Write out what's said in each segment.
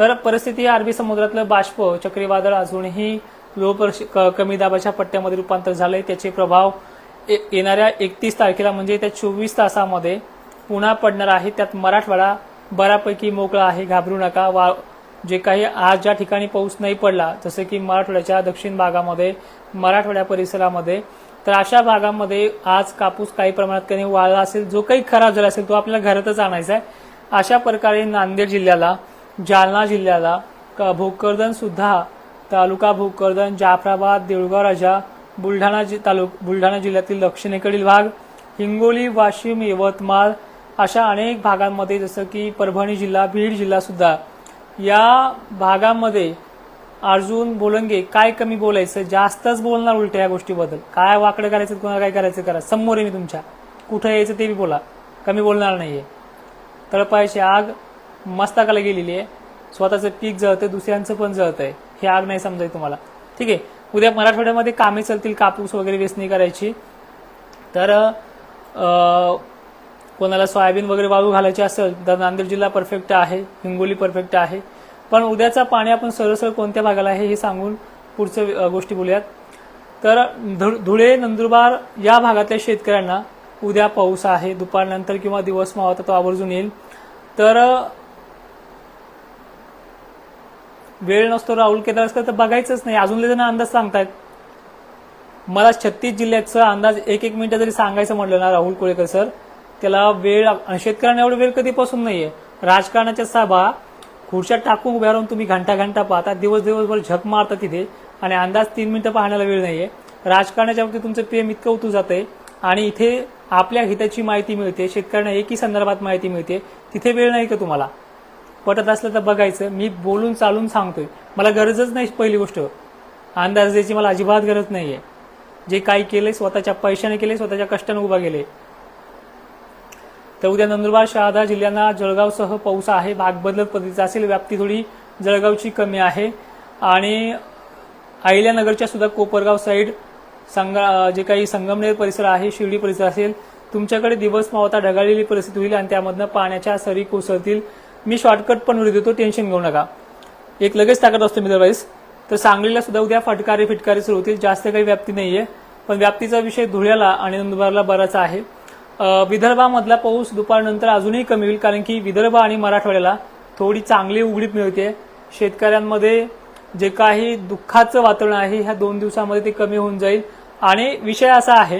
तर परिस्थिती अरबी समुद्रातलं बाष्प चक्रीवादळ अजूनही लो क- कमी दाबाच्या पट्ट्यामध्ये रूपांतर झालंय. त्याचे प्रभाव येणाऱ्या एकतीस तारखेला म्हणजे त्या चोवीस तासामध्ये पुन्हा पडणार आहे. त्यात मराठवाडा बऱ्यापैकी मोकळा आहे. घाबरू नका. वा जे काही आज ज्या ठिकाणी पाऊस नाही पडला जसं की मराठवाड्याच्या दक्षिण भागामध्ये मराठवाड्या परिसरामध्ये तर अशा भागामध्ये आज कापूस काही प्रमाणात काही वाळला असेल जो काही खराब झाला असेल तो आपल्याला घरातच आणायचा आहे. अशा प्रकारे नांदेड जिल्ह्याला जालना जिल्ह्याला क- भोकरदन सुद्धा तालुका भोकरदन जाफराबाद देऊळगाव राजा बुलढाणा जि- तालुक बुलढाणा जिल्ह्यातील दक्षिणेकडील भाग हिंगोली वाशिम यवतमाळ अशा अनेक भागांमध्ये जसं की परभणी जिल्हा बीड जिल्हा सुद्धा. या भागामध्ये अर्जुन बोलंगे काय कमी बोलायचं? जास्तच बोलणार उलट या गोष्टीबद्दल. काय वाकडं करायचं कोणाला काय करायचं करा. समोर आहे मी तुमच्या. कुठं यायचं ते बी बोला. कमी बोलणार नाहीये. तळपायची आग मस्तकाला गेलेली आहे. स्वतःचं पीक जळतंय दुसऱ्यांचं पण जळतंय. हे आग नाही समजाय तुम्हाला. ठीक आहे. उद्या मराठवाड्यामध्ये कामे चालतील कापूस वगैरे वेचणी करायची. तर कोणाला सोयाबीन वगैरे वाळू घालायची असेल तर नांदेड जिल्हा परफेक्ट आहे हिंगोली परफेक्ट आहे. पण उद्याचा पाणी आपण सरळ कोणत्या भागाला आहे हे सांगून पुढचं गोष्टी बोलूयात. तर धुळे नंदुरबार या भागातल्या शेतकऱ्यांना उद्या पाऊस आहे. दुपारनंतर किंवा दिवस मावता तो आवर्जून येईल. तर वेळ नसतो राहुल केदारसकर तर बघायचंच नाही. अजून जण अंदाज सांगतायत. मला छत्तीस जिल्ह्याचा अंदाज एक एक मिनिटं जरी सांगायचं म्हटलं ना राहुल कोळेकर सर त्याला वेळ आणि शेतकऱ्यांना एवढं वेळ कधीपासून नाहीये? राजकारणाच्या सभा खुर्च्या टाकून उभ्या राहून तुम्ही घंटा घंटा पाहता दिवस दिवसभर झक मारता तिथे आणि अंदाज तीन मिनिटं पाहण्याला वेळ नाहीये. राजकारणाच्या बाबतीत तुमचं प्रेम इतकं उतू जाते आणि इथे आपल्या हिताची माहिती मिळते शेतकऱ्यांना एकही संदर्भात माहिती मिळते तिथे वेळ नाही का तुम्हाला? पटत असलं तर बघायचं. मी बोलून चालून सांगतोय. मला गरजच नाही पहिली गोष्ट. अंदाज द्यायची मला अजिबात गरज नाहीये. जे काही केले स्वतःच्या पैशाने केले स्वतःच्या कष्टाने उभा गेले तर उद्या नंदुरबार शहादा जिल्ह्यांना जळगावसह पाऊस आहे. भाग बदलत पद्धतीचा असेल. व्याप्ती थोडी जळगावची कमी आहे. आणि अहिल्यानगरच्या सुद्धा कोपरगाव साईड संगा जे काही संगमनेर परिसर आहे शिर्डी परिसर असेल. तुमच्याकडे दिवस मावता ढगाळलेली परिस्थिती होईल आणि त्यामधनं पाण्याच्या सरी कोसळतील. मी शॉर्टकट पण व्हिडिओ देतो टेन्शन घेऊ नका. एक लगेच टाकत असतो मी मित्रवाईस तर सांगलीला सुद्धा उद्या फटकारे फिटकारे सुरू होतील. जास्त काही व्याप्ती नाही आहे पण व्याप्तीचा विषय धुळ्याला आणि नंदुरबारला बराच आहे. विदर्भामधला पाऊस दुपारनंतर अजूनही कमी होईल कारण की विदर्भ आणि मराठवाड्याला थोडी चांगली उघडीप मिळते. शेतकऱ्यांमध्ये जे काही दुःखाचं वातावरण आहे ह्या दोन दिवसामध्ये ते कमी होऊन जाईल. आणि विषय असा आहे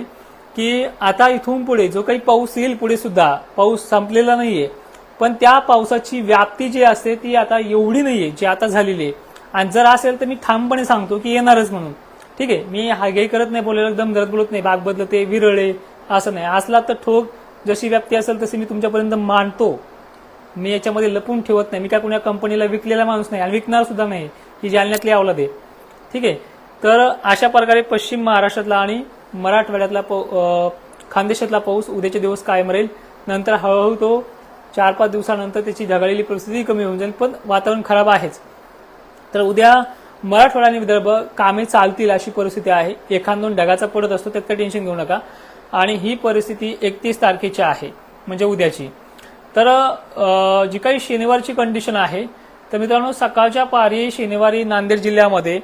की आता इथून पुढे जो काही पाऊस येईल पुढे सुद्धा पाऊस संपलेला नाहीये. पण त्या पावसाची व्याप्ती जी असते ती आता एवढी नाहीये जी आता झालेली आहे. आणि जर असेल तर मी ठामपणे सांगतो की येणारच म्हणून. ठीक आहे मी हागे करत नाही बोलायला एकदम धरत बोलत नाही भाग बदलते विरळे असं नाही. असला तर ठोक जशी व्याप्ती असेल तशी मी तुमच्यापर्यंत मांडतो. मी याच्यामध्ये लपून ठेवत नाही. मी काय कोणा कंपनीला विकलेला माणूस नाही आणि विकणार सुद्धा नाही. ही जालन्यातली अवलाद आहे. ठीक आहे तर अशा प्रकारे पश्चिम महाराष्ट्रातला आणि मराठवाड्यातला खानदेशातला पाऊस उद्याचे दिवस कायम राहील. नंतर हळूहळू तो चार पाच दिवसानंतर त्याची ढगाळलेली परिस्थिती कमी होऊन जाईल पण वातावरण खराब आहेच. तर उद्या मराठवाडा आणि विदर्भ कामे चालतील अशी परिस्थिती आहे. एखाद दोन ढगाचा पडत असतो त्यात काही टेन्शन घेऊ नका. आणि ही परिस्थिती एकतीस तारखेची आहे म्हणजे उद्याची. तर जी काही शनिवारची कंडिशन आहे तर मित्रांनो सकाळच्या पारी शनिवारी नांदेड जिल्ह्यामध्ये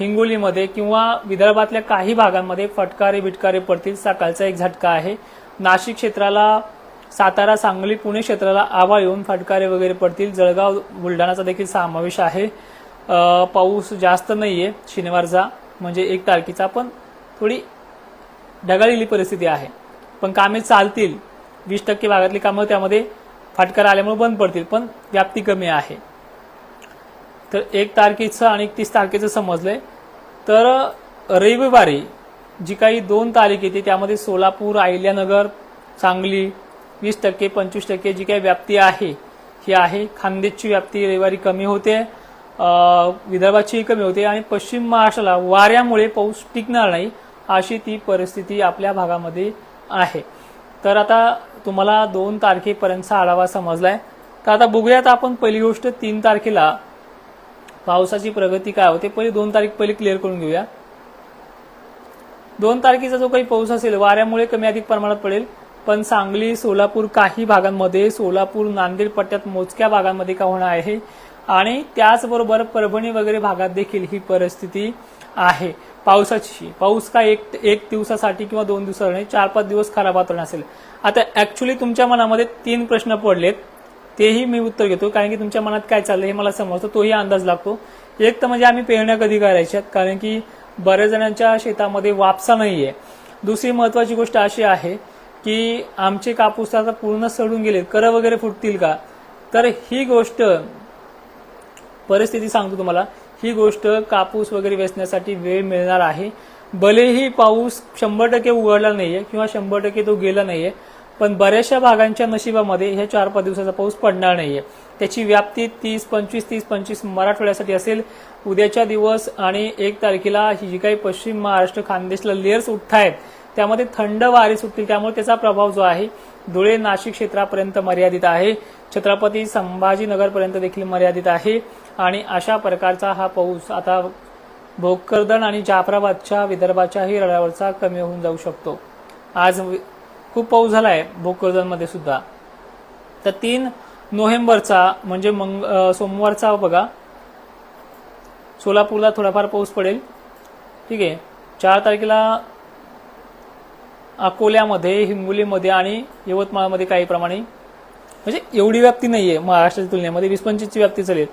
हिंगोलीमध्ये किंवा विदर्भातल्या काही भागांमध्ये फटकारे बिटकारे पडतील. सकाळचा एक झटका आहे. नाशिक क्षेत्राला सातारा सांगली पुणे क्षेत्राला आभाळ येऊन फटकारे वगैरे पडतील. जळगाव बुलढाणाचा देखील समावेश आहे. पाऊस जास्त नाहीये शनिवारचा म्हणजे एक तारखेचा पण थोडी ढगाळलेली परिस्थिती आहे. पण कामे चालतील. वीस टक्के भागातली कामं त्यामध्ये फाटकार आल्यामुळे बंद पडतील पण व्याप्ती कमी आहे. तर एक तारखेचं आणि एकतीस तारखेचं समजलंय. तर रविवारी जी काही दोन तारीख येते त्यामध्ये सोलापूर अहिल्यानगर सांगली वीस टक्के पंचवीस टक्के जी काही व्याप्ती आहे ही आहे. खानदेशची व्याप्ती रविवारी कमी होते विदर्भाचीही कमी होते आणि पश्चिम महाराष्ट्राला वाऱ्यामुळे पाऊस टिकणार नाही अशी ती परिस्थिती आपल्या भागामध्ये आहे. तर आता तुम्हाला दोन तारखेपर्यंतचा आढावा समजलाय. तर आता बघूयात आपण पहिली गोष्ट तीन तारखेला पावसाची प्रगती काय होते. पहिले दोन तारीख पहिले क्लिअर करून घेऊया. दोन तारखेचा जो काही पाऊस असेल वाऱ्यामुळे कमी अधिक प्रमाणात पडेल. पण सांगली सोलापूर काही भागांमध्ये सोलापूर नांदेड पट्ट्यात मोजक्या भागांमध्ये का होणार आहे? आणि त्याचबरोबर परभणी वगैरे भागात देखील ही परिस्थिती आहे. पावसाची. पाऊस का एक एक दिवसासाठी किंवा दोन दिवसासाठी नाही चार पाच दिवस खराब वातावरण असेल. आता ऍक्च्युली तुमच्या मनामध्ये तीन प्रश्न पडलेत. तेही मी उत्तर घेतो कारण की तुमच्या मनात काय चाललंय हे मला समजतं तोही अंदाज लागतो. एक तर म्हणजे आम्ही पेरण्या कधी करायच्यात कारण की बऱ्याच जणांच्या शेतामध्ये वापसा नाहीये. दुसरी महत्वाची गोष्ट अशी आहे की आमचे कापूस आता पूर्ण सडून गेले कर वगैरे फुटतील का? तर ही गोष्ट परिस्थिती सांगतो तुम्हाला ही गोष्ट कापूस वगैरे वेचण्यासाठी वेळ मिळणार आहे. भलेही पाऊस शंभर टक्के उघडला नाहीये किंवा शंभर टक्के तो गेला नाहीये पण बऱ्याचशा भागांच्या नशिबामध्ये ह्या चार पाच दिवसाचा पाऊस पडणार नाहीये. त्याची व्याप्ती तीस पंचवीस तीस पंचवीस मराठवाड्यासाठी असेल. उद्याच्या दिवस आणि एक तारखेला ही जी काही पश्चिम महाराष्ट्र खानदेशला लेअर्स उठतायत त्यामध्ये थंड वारे सुटतील त्यामुळे त्याचा प्रभाव जो आहे धुळे नाशिक क्षेत्रापर्यंत मर्यादित आहे. छत्रपती संभाजीनगरपर्यंत देखील मर्यादित आहे. आणि अशा प्रकारचा हा पाऊस आता भोकरदन आणि जाफराबादच्या विदर्भाच्याही रडावरचा कमी होऊन जाऊ शकतो. आज खूप पाऊस झालाय भोकरदनमध्ये सुद्धा. तर तीन नोव्हेंबरचा म्हणजे मंग सोमवारचा बघा. सोलापूरला थोडाफार पाऊस पडेल. ठीक आहे. चार तारखेला अकोल्यामध्ये हिंगोलीमध्ये आणि यवतमाळमध्ये काही प्रमाणे म्हणजे एवढी व्याप्ती नाहीये महाराष्ट्राच्या तुलनेमध्ये. वीस पंचवीसची व्याप्ती चालेल.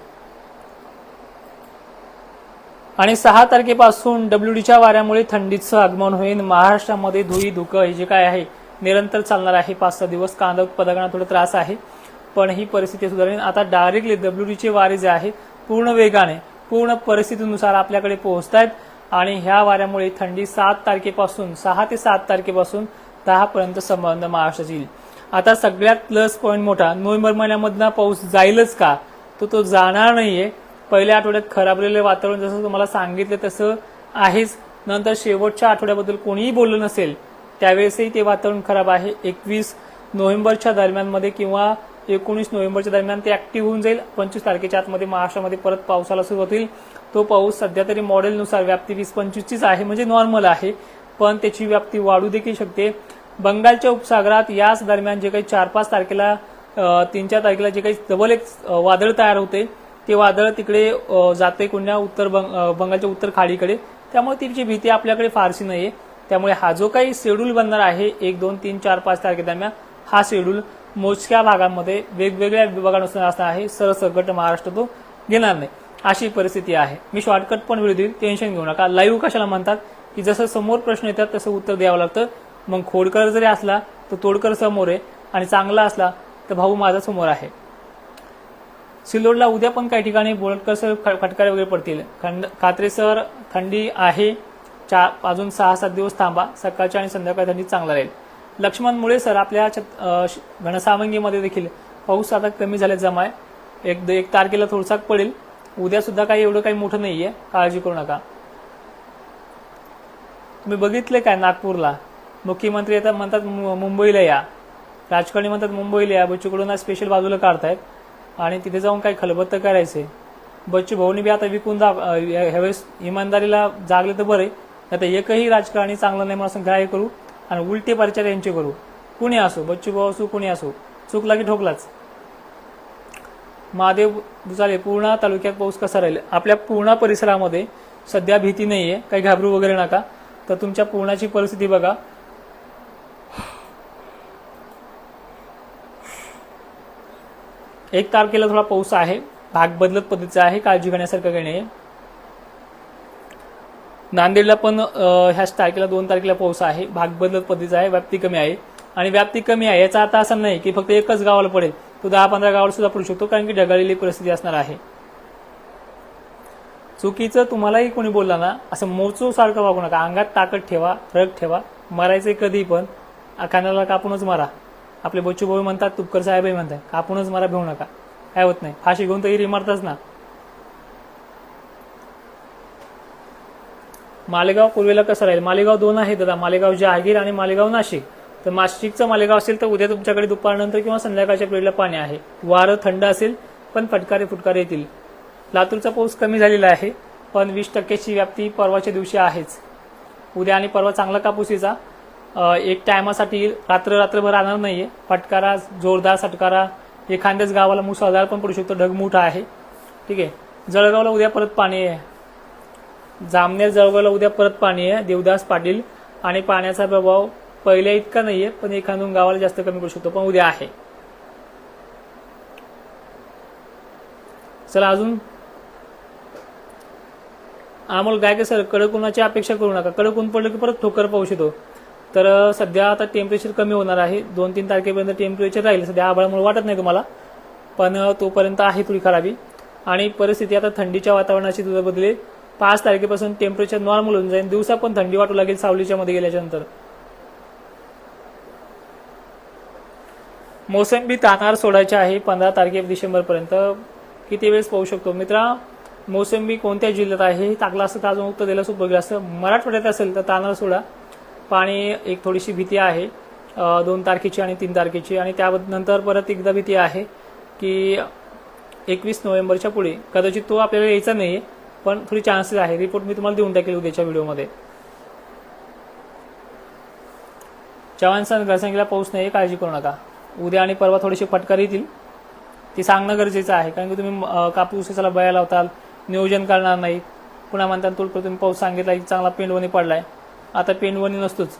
आणि सहा तारखेपासून डब्ल्यूडीच्या वाऱ्यामुळे थंडीचं आगमन होईल. महाराष्ट्रामध्ये धुई धुकं हे जे काय आहे निरंतर चालणार आहे. पाच सहा दिवस कांदा उत्पादकांना थोडा त्रास आहे पण ही परिस्थिती सुधारेल. आता डायरेक्टली डब्ल्यूडीचे वारे जे आहे पूर्ण वेगाने पूर्ण परिस्थितीनुसार आपल्याकडे पोहोचत आहेत आणि ह्या वाऱ्यामुळे थंडी सात तारखेपासून सहा ते सात तारखेपासून दहापर्यंत संबंध महाराष्ट्रात येईल. आता सगळ्यात प्लस पॉईंट मोठा नोव्हेंबर महिन्यामधनं पाऊस जाईलच का? तो तो जाणार नाहीये. पहिल्या आठवड्यात खराबलेलं वातावरण जसं तुम्हाला सांगितलं तसं आहेच. नंतर शेवटच्या आठवड्याबद्दल कोणीही बोललं नसेल त्यावेळेसही ते वातावरण खराब आहे. एकवीस नोव्हेंबरच्या दरम्यानमध्ये किंवा एकोणीस नोव्हेंबरच्या दरम्यान ते ऍक्टिव्ह होऊन जाईल. पंचवीस तारखेच्या आतमध्ये महाराष्ट्रामध्ये परत पावसाला सुरुवात होईल. तो पाऊस सध्या तरी मॉडेलनुसार व्याप्ती वीस पंचवीसचीच आहे म्हणजे नॉर्मल आहे. पण त्याची व्याप्ती वाढू देखील शकते. बंगालच्या उपसागरात याच दरम्यान जे काही चार पाच तारखेला तीन चार तारखेला जे काही डबल एक वादळ तयार होते ते वादळ तिकडे जाते कोणत्या उत्तर बंग- बंगालच्या उत्तर खाडीकडे. त्यामुळे तिची भीती आपल्याकडे फारशी नाहीये. त्यामुळे हा जो काही शेड्यूल बनणार आहे एक दोन तीन चार पाच तारखेदरम्यान हा शेड्यूल मोजक्या भागांमध्ये वेगवेगळ्या विभागानुसार असणार आहे. सरसकट महाराष्ट्र तो घेणार नाही. अशी परिस्थिती आहे. मी शॉर्टकट पण वेळ देईल टेन्शन घेऊ नका. लाईव्ह कशाला म्हणतात? की जसं समोर प्रश्न येतात तसं उत्तर द्यावं लागतं. मग खोडकर जरी असला तर तोडकर समोर आहे आणि चांगला असला तर भाऊ माझा समोर आहे. सिल्लोडला उद्या पण काही ठिकाणी बोलटकर सर फटकारे वगैरे पडतील. खंड कात्रे सर थंडी आहे. चार अजून सहा सात दिवस थांबा. सकाळच्या आणि संध्याकाळी थंडी चांगला राहील. लक्ष्मण मुळे सर आपल्या श- घनसावंगीमध्ये देखील पाऊस आता कमी झाले जमा आहे एक एक तारखेला थोडसा पडेल. उद्या सुद्धा काही एवढं काही मोठं नाहीये. काळजी करू नका. तुम्ही बघितले काय नागपूरला? मुख्यमंत्री येतात म्हणतात मु- मुंबईला या. राजकारणी म्हणतात मुंबईला या. बच्चूकडून स्पेशल बाजूला काढतायत. आणि तिथे जाऊन काही खलबत्त करायचे. बच्चू भाऊनी बी आता विकून जा ह्यावेळेस इमानदारीला जागले तर बरे आता एकही राजकारणी चांगलं नाही म्हणून असं ग्राह्य करू आणि उलटे परिचार यांचे करू. कुणी असो? बच्चू भाऊ असो कुणी असो? चुकला की ठोकलाच. महादेव झाले पूर्णा तालुक्यात पाऊस कसा राहील? आपल्या पूर्णा परिसरामध्ये सध्या भीती नाहीये. काही घाबरू वगैरे नका. तर तुमच्या पूर्णाची परिस्थिती बघा. एक तारखेला थोडा पाऊस आहे. भाग बदलत पद्धतीचा आहे. काळजी घेण्यासारखं काही नाही नांदेडला पण ह्याच तारखेला दोन तारखेला पाऊस आहे. भाग बदलत पद्धतीचा आहे. व्याप्ती कमी आहे. आणि व्याप्ती कमी आहे याचा अर्थ असा नाही की फक्त एकच गावाला पडेल. तो दहा पंधरा गावावर सुद्धा पडू शकतो कारण की ढगाळलेली परिस्थिती असणार आहे. चुकीचं तुम्हालाही कोणी बोलला ना असं मोचो सारखं वागू नका. अंगात ताकद ठेवा रग ठेवा. मरायचे कधी पण कानाला कापूनच मारा. आपले बच्चू भाऊ म्हणतात तुपकर साहेबही म्हणतात कापूनच मारा भेऊ नका. काय होत नाही. फाशी घेऊन तरी मारताच ना. मालेगाव पूर्वेला कसं राहील? मालेगाव दोन आहे दादा. मालेगाव जहागीर आणि मालेगाव नाशिक. तर नाशिकचं मालेगाव असेल तर उद्या तुमच्याकडे दुपारनंतर किंवा संध्याकाळच्या पिरियडला पाणी आहे. वारं थंड असेल पण फटकारे फुटकारे येतील. लातूरचा पाऊस कमी झालेला आहे पण वीस टक्क्याची व्याप्ती परवाच्या दिवशी आहेच. उद्या आणि परवा चांगला कापूसीचा येचा एक टायमासाठी रात्र रात्रभर राहणार नाहीये. फटकारा जोरदार सटकारा. एखाद्याच गावाला मुसळधार पण पडू शकतो. ढगमुठ आहे. ठीक आहे. जळगावला उद्या परत पाणी आहे. जामनेर जळगावला उद्या परत पाणी आहे. देवदास पाटील. आणि पाण्याचा प्रभाव पहिल्या इतका नाहीये पण एखादून गावाला जास्त कमी करू शकतो पण उद्या आहे. चला अजून. अमोल गायके सर कडक उन्हाची अपेक्षा करू नका. कडक ऊन पडलं की परत ठोकर पाऊस येतो तर सध्या आता टेम्परेचर कमी होणार आहे. दोन तीन तारखेपर्यंत टेम्परेचर राहील. सध्या आभाळामुळे वाटत नाही तुम्हाला. पण तोपर्यंत आहे थोडी खराबी. आणि परिस्थिती आता थंडीच्या वातावरणाची तुझं बदलेल पाच तारखेपासून टेम्परेचर नॉर्मल होऊन जाईल. दिवसा पण थंडी वाटू लागेल सावलीच्या मध्ये गेल्याच्यानंतर मोसंबी तानार सोडायची आहे पंधरा तारखे डिसेंबरपर्यंत. किती वेळेस पाहू शकतो? मित्रा मोसंबी कोणत्या जिल्ह्यात आहे? हे टाकलं असतं तर अजून उत्तर दिलं असं बघलं असतं मराठवाड्यात असेल तर तानार सोडा. पाणी एक थोडीशी भीती आहे. दोन तारखेची आणि तीन तारखेची. आणि त्यानंतर परत एकदा भीती आहे की एकवीस नोव्हेंबरच्या पुढे कदाचित तो आपल्याला यायचा नाही पण थोडी चान्सेस आहे. रिपोर्ट मी तुम्हाला देऊन टाकेल उद्याच्या व्हिडिओमध्ये. चव्हाण सण घरसंख्येला पाऊस नाही काळजी करू नका. उद्या आणि परवा थोडीशी फटकार येतील. ती सांगणं गरजेचं आहे. कारण की तुम्ही कापूस उसाला बया लावताल नियोजन करणार नाही. पुन्हा म्हणताना तुला तुम्ही पाऊस सांगितला की चांगला पेंडवणी पडलाय. आता पेंडवणी नसतोच.